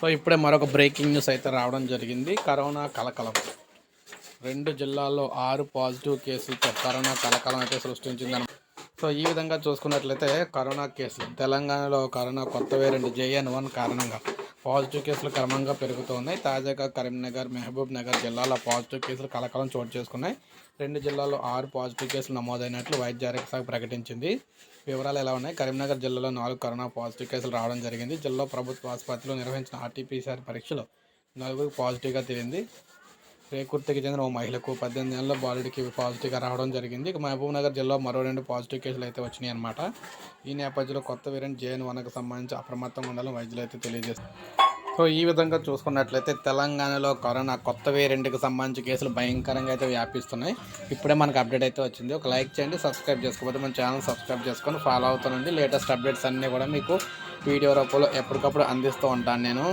So ఇప్పుడే మరొక breaking news అయితే రావడం జరిగింది. కరోనా కలకలం. రెండు జిల్లాల్లో ఆరు పాజిటివ్ కేసులతో కరోనా కలకలం అయితే సృష్టించిందని సో ఈ విధంగా చూసుకున్నట్లయితే కరోనా కేసులు. తెలంగాణలో కరోనా కొత్త వేరియంట్ జేఎన్ వన్ కారణంగా. పాజిటివ్ కేసులు క్రమంగా పెరుగుతున్నాయి. తాజాగా కరీంనగర్ మహబూబ్ నగర్ జిల్లాలో పాజిటివ్ కేసులు కలకలం చోటు చేసుకున్నాయి. రెండు జిల్లాల్లో ఆరు పాజిటివ్ కేసులు నమోదైనట్లు వైద్య ఆరోగ్య శాఖ ప్రకటించింది. వివరాలు ఎలా ఉన్నాయి? కరీంనగర్ జిల్లాలో నాలుగు కరోనా పాజిటివ్ కేసులు రావడం జరిగింది. జిల్లా ప్రభుత్వ ఆసుపత్రిలో నిర్వహించిన ఆర్టీపీసీఆర్ పరీక్షలో నలుగురు పాజిటివ్గా తేలింది. రేకుర్తికి చెందిన ఓ మహిళకు పద్దెనిమిది నెలల బాలుడికి పాజిటివ్గా రావడం జరిగింది. ఇక మహబూబ్ నగర్ జిల్లా మరో రెండు పాజిటివ్ కేసులు అయితే వచ్చినాయి అనమాట ఈ నేపథ్యంలో కొత్త వేరియంట్ జేఎన్ వన్కు సంబంధించి అప్రమత్తంగా ఉండాలని వైద్యులు అయితే తెలియజేస్తారు సో ఈ విధంగా చూసుకున్నట్లయితే తెలంగాణలో కరోనా కొత్త వేరియంట్కి సంబంధించి కేసులు భయంకరంగా అయితే వ్యాపిస్తున్నాయి. ఇప్పుడే మనకు అప్డేట్ అయితే వచ్చింది. ఒక లైక్ చేయండి సబ్స్క్రైబ్ చేసుకోకపోతే మన ఛానల్ సబ్స్క్రైబ్ చేసుకొని ఫాలో అవుతానండి. లేటెస్ట్ అప్డేట్స్ అన్నీ కూడా మీకు వీడియో రూపంలో ఎప్పటికప్పుడు అందిస్తూ ఉంటాను నేను.